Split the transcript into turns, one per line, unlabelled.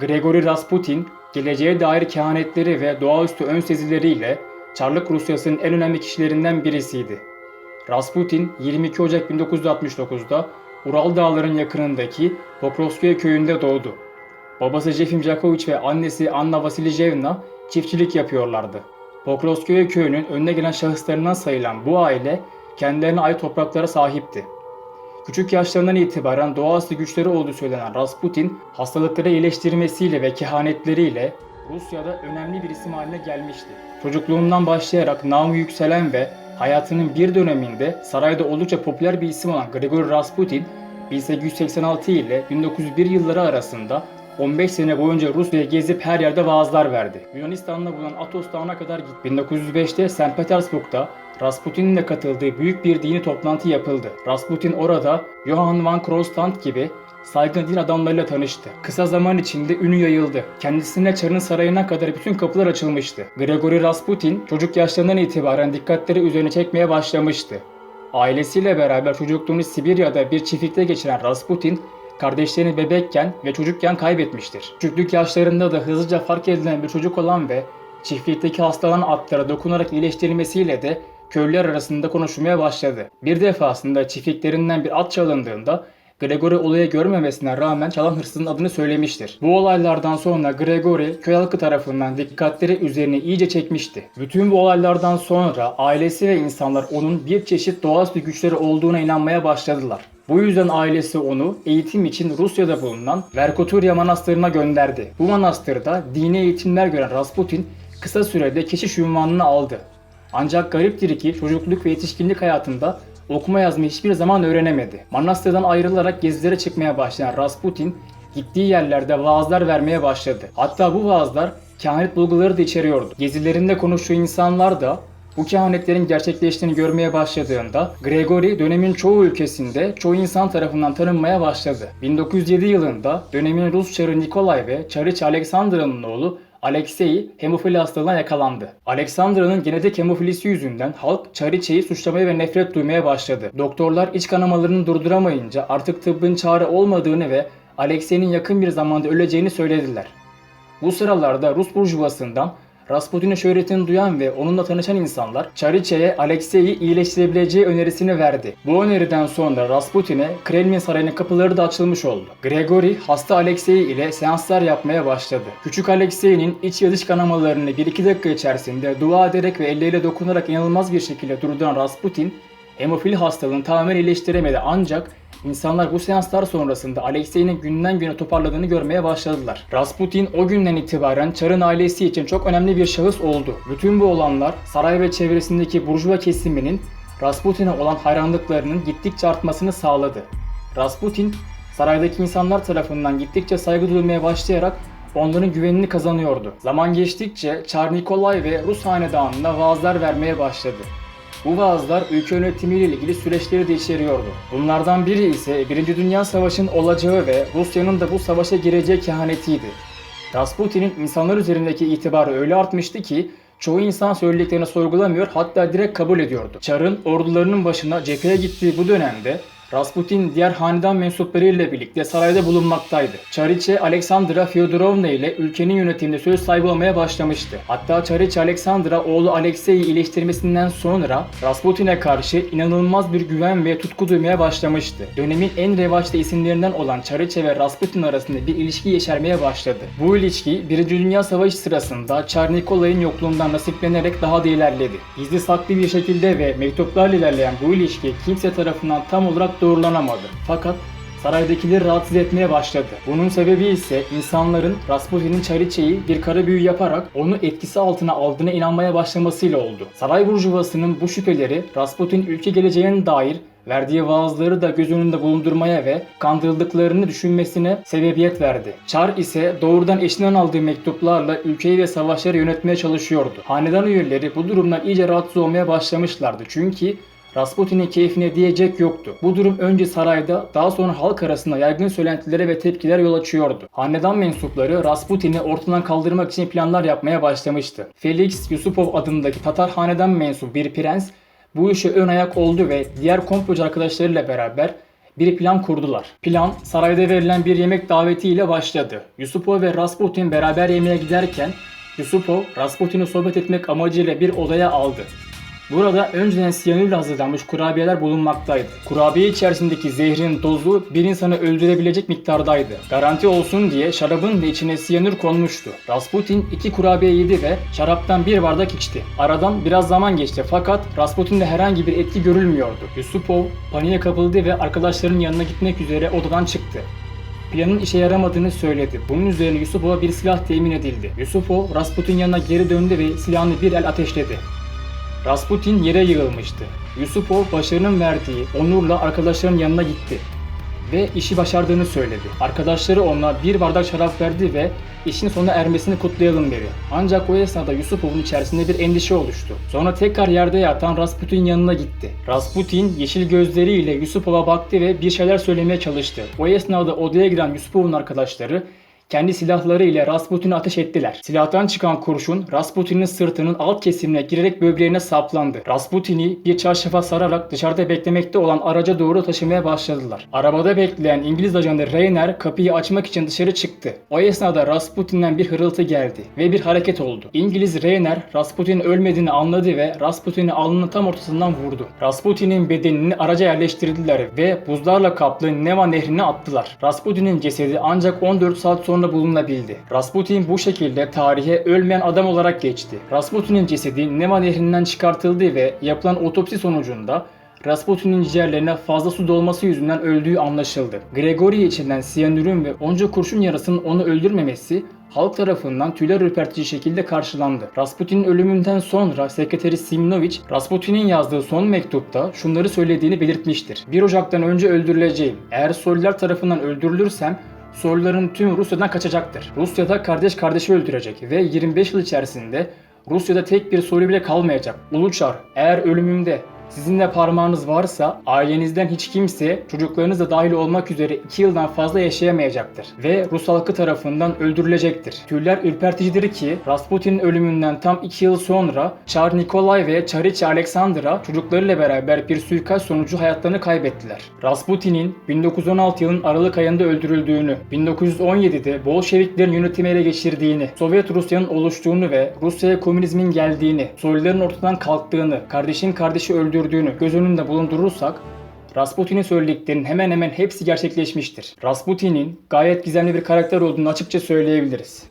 Gregory Rasputin, geleceğe dair kehanetleri ve doğaüstü ön sezileriyle Çarlık Rusyası'nın en önemli kişilerinden birisiydi. Rasputin 22 Ocak 1969'da Ural Dağları'nın yakınındaki Pokrovskoye köyünde doğdu. Babası Jefim Jakovich ve annesi Anna Vasilyevna çiftçilik yapıyorlardı. Pokrovskoye köyünün önüne gelen şahıslarından sayılan bu aile kendilerine ait topraklara sahipti. Küçük yaşlarından itibaren doğaüstü güçleri olduğu söylenen Rasputin, hastalıkları iyileştirmesiyle ve kehanetleriyle Rusya'da önemli bir isim haline gelmişti. Çocukluğundan başlayarak namı yükselen ve hayatının bir döneminde sarayda oldukça popüler bir isim olan Grigori Rasputin, 1886 ile 1901 yılları arasında 15 sene boyunca Rusya'ya gezip her yerde vaazlar verdi. Yunanistan'da bulunan Atos Dağı'na kadar gitti. 1905'te St. Petersburg'da Rasputin'in de katıldığı büyük bir dini toplantı yapıldı. Rasputin orada Johann van Kronstadt gibi saygın din adamlarıyla tanıştı. Kısa zaman içinde ünü yayıldı. Kendisine Çar'ın sarayına kadar bütün kapılar açılmıştı. Gregory Rasputin çocuk yaşlarından itibaren dikkatleri üzerine çekmeye başlamıştı. Ailesiyle beraber çocukluğunu Sibirya'da bir çiftlikte geçiren Rasputin, kardeşlerini bebekken ve çocukken kaybetmiştir. Küçüklük yaşlarında da hızlıca fark edilen bir çocuk olan ve çiftlikteki hastalanan atlara dokunarak iyileştirilmesiyle de köylüler arasında konuşulmaya başladı. Bir defasında çiftliklerinden bir at çalındığında Gregory olayı görmemesine rağmen çalan hırsızın adını söylemiştir. Bu olaylardan sonra Gregory köy halkı tarafından dikkatleri üzerine iyice çekmişti. Bütün bu olaylardan sonra ailesi ve insanlar onun bir çeşit doğaüstü güçleri olduğuna inanmaya başladılar. Bu yüzden ailesi onu eğitim için Rusya'da bulunan Verkoturya Manastırı'na gönderdi. Bu manastırda dini eğitimler gören Rasputin kısa sürede keşiş ünvanını aldı. Ancak gariptir ki çocukluk ve yetişkinlik hayatında okuma yazma hiçbir zaman öğrenemedi. Manastırdan ayrılarak gezilere çıkmaya başlayan Rasputin gittiği yerlerde vaazlar vermeye başladı. Hatta bu vaazlar kehanet bulguları da içeriyordu. Gezilerinde konuştuğu insanlar da bu kehanetlerin gerçekleştiğini görmeye başladığında Gregory dönemin çoğu ülkesinde çoğu insan tarafından tanınmaya başladı. 1907 yılında dönemin Rus çarı Nikolay ve çarıç Alexandra'nın oğlu Alexei hemofili hastalığına yakalandı. Alexandra'nın genetik hemofilisi yüzünden halk Çariçe'yi suçlamaya ve nefret duymaya başladı. Doktorlar iç kanamalarını durduramayınca artık tıbbın çare olmadığını ve Alexei'nin yakın bir zamanda öleceğini söylediler. Bu sıralarda Rus burjuvasından Rasputin'in şöhretini duyan ve onunla tanışan insanlar Çariçe'ye Alexei'yi iyileştirebileceği önerisini verdi. Bu öneriden sonra Rasputin'e Kremlin Sarayı'nın kapıları da açılmış oldu. Gregory hasta Alexei ile seanslar yapmaya başladı. Küçük Alexei'nin iç ve dış kanamalarını 1-2 dakika içerisinde dua ederek ve elleriyle dokunarak inanılmaz bir şekilde durduran Rasputin, hemofili hastalığını tamamen iyileştiremedi ancak İnsanlar bu seanslar sonrasında Alexei'nin günden güne toparladığını görmeye başladılar. Rasputin o günden itibaren Çar'ın ailesi için çok önemli bir şahıs oldu. Bütün bu olanlar saray ve çevresindeki burjuva kesiminin Rasputin'e olan hayranlıklarının gittikçe artmasını sağladı. Rasputin, saraydaki insanlar tarafından gittikçe saygı duyulmaya başlayarak onların güvenini kazanıyordu. Zaman geçtikçe Çar Nikolay ve Rus hanedanına vaazlar vermeye başladı. Bu vaazlar ülke yönetimiyle ilgili süreçleri de içeriyordu. Bunlardan biri ise 1. Dünya Savaşı'nın olacağı ve Rusya'nın da bu savaşa gireceği kehanetiydi. Rasputin'in insanlar üzerindeki itibarı öyle artmıştı ki çoğu insan söylediklerini sorgulamıyor hatta direkt kabul ediyordu. Çar'ın ordularının başına cepheye gittiği bu dönemde Rasputin diğer hanedan mensuplarıyla birlikte sarayda bulunmaktaydı. Çariçe Aleksandra Fyodorovna ile ülkenin yönetiminde söz sahibi olmaya başlamıştı. Hatta Çariçe Aleksandra oğlu Alexei'yi iyileştirmesinden sonra Rasputin'e karşı inanılmaz bir güven ve tutku duymaya başlamıştı. Dönemin en revaçta isimlerinden olan Çariçe ve Rasputin arasında bir ilişki yeşermeye başladı. Bu ilişki 1. Dünya Savaşı sırasında Çar Nikolay'ın yokluğundan nasiplenerek daha da ilerledi. Gizli saklı bir şekilde ve mektuplarla ilerleyen bu ilişki kimse tarafından tam olarak doğrulanamadı. Fakat saraydakileri rahatsız etmeye başladı. Bunun sebebi ise insanların Rasputin'in Çariçe'yi bir kara büyü yaparak onu etkisi altına aldığına inanmaya başlamasıyla oldu. Saray burjuvasının bu şüpheleri Rasputin ülke geleceğine dair verdiği vaazları da göz önünde bulundurmaya ve kandırıldıklarını düşünmesine sebebiyet verdi. Çar ise doğrudan eşinden aldığı mektuplarla ülkeyi ve savaşları yönetmeye çalışıyordu. Hanedan üyeleri bu durumdan iyice rahatsız olmaya başlamışlardı çünkü Rasputin'in keyfine diyecek yoktu. Bu durum önce sarayda daha sonra halk arasında yaygın söylentilere ve tepkiler yol açıyordu. Hanedan mensupları Rasputin'i ortadan kaldırmak için planlar yapmaya başlamıştı. Felix Yusupov adındaki Tatar hanedan mensup bir prens bu işe ön ayak oldu ve diğer komplocu arkadaşlarıyla beraber bir plan kurdular. Plan sarayda verilen bir yemek davetiyle başladı. Yusupov ve Rasputin beraber yemeğe giderken Yusupov Rasputin'i sohbet etmek amacıyla bir odaya aldı. Burada önceden siyanürle hazırlanmış kurabiyeler bulunmaktaydı. Kurabiye içerisindeki zehrin dozu bir insanı öldürebilecek miktardaydı. Garanti olsun diye şarabın da içine siyanür konmuştu. Rasputin iki kurabiye yedi ve şaraptan bir bardak içti. Aradan biraz zaman geçti fakat Rasputin'de herhangi bir etki görülmüyordu. Yusupov paniğe kapıldı ve arkadaşlarının yanına gitmek üzere odadan çıktı. Planın işe yaramadığını söyledi. Bunun üzerine Yusupov'a bir silah temin edildi. Yusupov, Rasputin yanına geri döndü ve silahını bir el ateşledi. Rasputin yere yığılmıştı. Yusupov başarının verdiği onurla arkadaşların yanına gitti ve işi başardığını söyledi. Arkadaşları ona bir bardak şarap verdi ve işin sona ermesini kutlayalım dedi. Ancak o esnada Yusupov'un içerisinde bir endişe oluştu. Sonra tekrar yerde yatan Rasputin yanına gitti. Rasputin yeşil gözleriyle Yusupov'a baktı ve bir şeyler söylemeye çalıştı. O esnada odaya giren Yusupov'un arkadaşları kendi silahları ile Rasputin'e ateş ettiler. Silahtan çıkan kurşun Rasputin'in sırtının alt kesimine girerek böbreğine saplandı. Rasputin'i bir çarşafa sararak dışarıda beklemekte olan araca doğru taşımaya başladılar. Arabada bekleyen İngiliz ajanı Rayner kapıyı açmak için dışarı çıktı. O esnada Rasputin'den bir hırıltı geldi ve bir hareket oldu. İngiliz Rayner Rasputin'in ölmediğini anladı ve Rasputin'i alnının tam ortasından vurdu. Rasputin'in bedenini araca yerleştirdiler ve buzlarla kaplı Neva nehrine attılar. Rasputin'in cesedi ancak 14 saat sonra bulunabildi. Rasputin bu şekilde tarihe ölmeyen adam olarak geçti. Rasputin'in cesedi Neva nehrinden çıkartıldı ve yapılan otopsi sonucunda Rasputin'in ciğerlerine fazla su dolması yüzünden öldüğü anlaşıldı. Grigori içinden siyanürün ve onca kurşun yarasının onu öldürmemesi halk tarafından tüyler ürpertici şekilde karşılandı. Rasputin'in ölümünden sonra sekreteri Siminovic, Rasputin'in yazdığı son mektupta şunları söylediğini belirtmiştir. 1 Ocak'tan önce öldürüleceğim. Eğer Soylular tarafından öldürülürsem Soyluların tüm Rusya'dan kaçacaktır. Rusya'da kardeş kardeşi öldürecek ve 25 yıl içerisinde Rusya'da tek bir soylu bile kalmayacak. Uluçar, eğer ölümümde sizinle parmağınız varsa ailenizden hiç kimse çocuklarınız da dahil olmak üzere 2 yıldan fazla yaşayamayacaktır ve Rus halkı tarafından öldürülecektir. Tüyler ürperticidir ki Rasputin'in ölümünden tam 2 yıl sonra Çar Nikolay ve Çariçe Alexandra çocuklarıyla beraber bir suikast sonucu hayatlarını kaybettiler. Rasputin'in 1916 yılın Aralık ayında öldürüldüğünü, 1917'de Bolşeviklerin yönetimi ele geçirdiğini, Sovyet Rusya'nın oluştuğunu ve Rusya'ya komünizmin geldiğini, soyluların ortadan kalktığını, kardeşin kardeşi öldürdüğünü göz önünde bulundurursak Rasputin'in söylediklerinin hemen hemen hepsi gerçekleşmiştir. Rasputin'in gayet gizemli bir karakter olduğunu açıkça söyleyebiliriz.